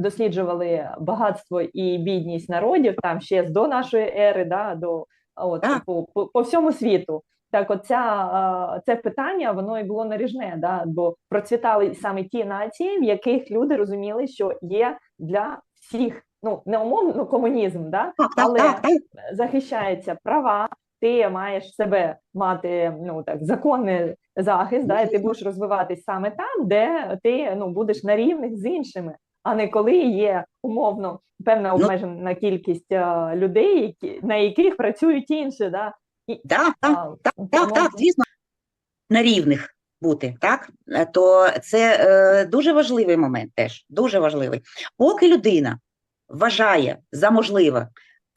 досліджували багатство і бідність народів там ще з до нашої ери, да, до от по, по, по всьому світу. Так, оця це питання воно і було наріжне, да, бо процвітали саме ті нації, в яких люди розуміли, що є для всіх, ну не умовно комунізм, да, але захищаються права, ти маєш себе мати ну так законний захист, да, і ти будеш розвиватись саме там, де ти ну будеш на рівних з іншими, а не коли є умовно певна Ну- обмежена кількість а, людей, які на яких працюють інші. Да, і, Так, так, а, так, тому- так, так, звісно, на рівних бути, так? Е, То це е, дуже важливий момент теж, дуже важливий. Поки людина вважає за можливе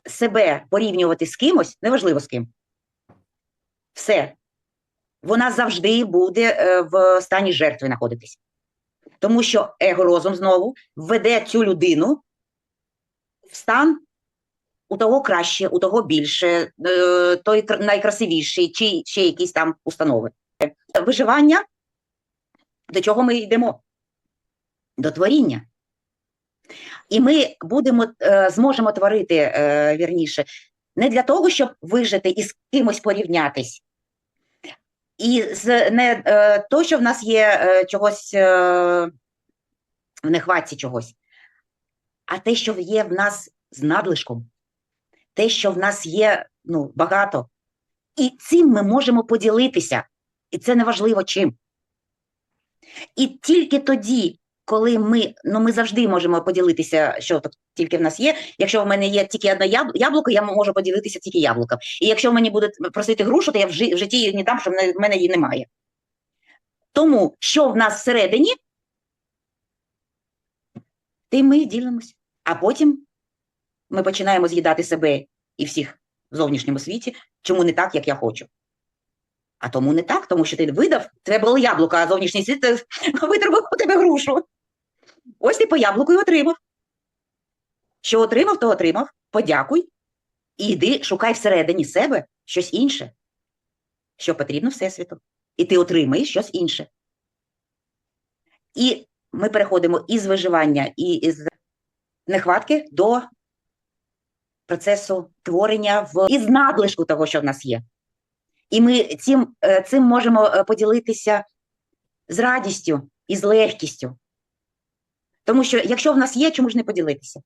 себе порівнювати з кимось, неважливо з ким, все, вона завжди буде е, в стані жертви знаходитись. Тому що его-розум знову веде цю людину в стан у того краще, у того більше, е, той найкрасивіший, чи ще якісь там установи. Виживання, до чого ми йдемо? До творіння. І ми будемо, е, зможемо творити е, вірніше, не для того, щоб вижити і з кимось порівнятись. І з не е, то, що в нас є е, чогось е, в нехватці чогось, а те, що є в нас з надлишком те, що в нас є ну, багато. І цим ми можемо поділитися. І це неважливо чим. І тільки тоді, коли ми, ну ми завжди можемо поділитися, що так тільки в нас є. Якщо в мене є тільки одне яблуко, я можу поділитися тільки яблуком. І якщо мені будуть просити грушу, то я в житті її не дам, що в мене- її немає. Тому що в нас всередині, тим ми ділимося. А потім ми починаємо з'їдати себе і всіх в зовнішньому світі, чому не так, як я хочу. А тому не так, тому що ти видав, тебе було яблуко, а зовнішній світ е, у тебе грушу. Ось ти по яблуку і отримав. Що отримав, то отримав. Подякуй. І йди, шукай всередині себе щось інше, що потрібно Всесвіту. І ти отримаєш щось інше. І ми переходимо із виживання, і із нехватки до процесу творення в із надлишку того, що в нас є. І ми цим, е, цим можемо е, поділитися з радістю і з легкістю. Тому що якщо в нас є, чому ж не поділитися?